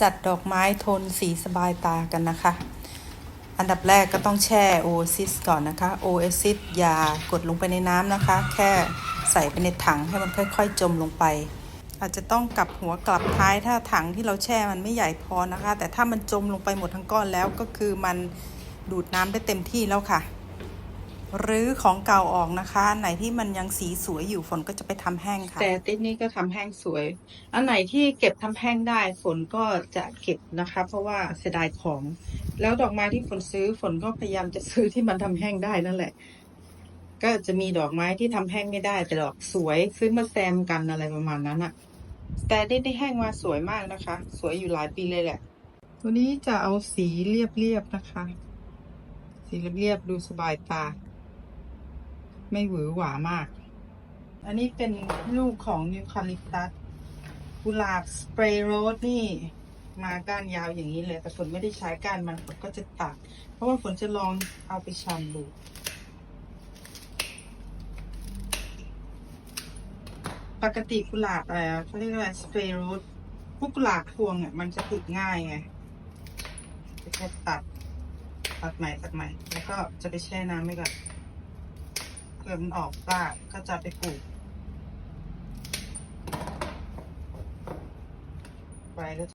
จัดดอกไม้โทนสีสบายตากันนะคะ อันดับแรกก็ต้องแช่โอซิสก่อนนะคะโอเอซิสอย่ากดลงไปในน้ำนะคะ แค่ใส่ไปในถังให้มันค่อยๆ จมลงไป อาจจะต้องกลับหัวกลับท้ายถ้าถังที่เราแช่มันไม่ใหญ่พอนะคะ แต่ถ้ามันจมลงไปหมดทั้งก้อนแล้วก็คือมันดูดน้ำได้เต็มที่แล้วค่ะ รือของเก่าออกนะคะ อันไหนที่มันยังสีสวยอยู่ฝนก็จะไปทำแห้งค่ะ แต่ติ๊กนี่ก็ทำแห้งสวย อันไหนที่เก็บทำแห้งได้ฝนก็จะเก็บนะคะ เพราะว่าเสียดายของ แล้วดอกไม้ที่ฝนซื้อฝนก็พยายามจะซื้อที่มันทำแห้งได้นั่นแหละ ก็จะมีดอกไม้ที่ทำแห้งไม่ได้แต่ดอกสวยซื้อมาแซมกันอะไรประมาณนั้นอะแต่ได้ได้แห้งมาสวยมากนะคะ สวยอยู่หลายปีเลยแหละ ตัวนี้จะเอาสีเรียบๆนะคะ สีเรียบๆดูสบายตา ไม่หวือหวามาก อันนี้เป็นลูกของยูคาลิปตัสกุหลาบสเปรย์โรสนี่มาก้านยาวอย่างนี้เลย แต่ฝนไม่ได้ใช้ก้านมันฝนก็จะตัด เพราะว่าฝนจะลองเอาไปชำดูปกติกุหลาบอะไรอะเขาเรียกอะไรสเปรย์โรสพวกกุหลาบพวงเนี่ยมันจะติดง่ายไงจะแค่ตัด ตัดใหม่ตัดใหม่ แล้วก็จะไปแช่น้ำไว้ก่อน ผื่อมันออกรากก็จะไปปลูกไปแล้ว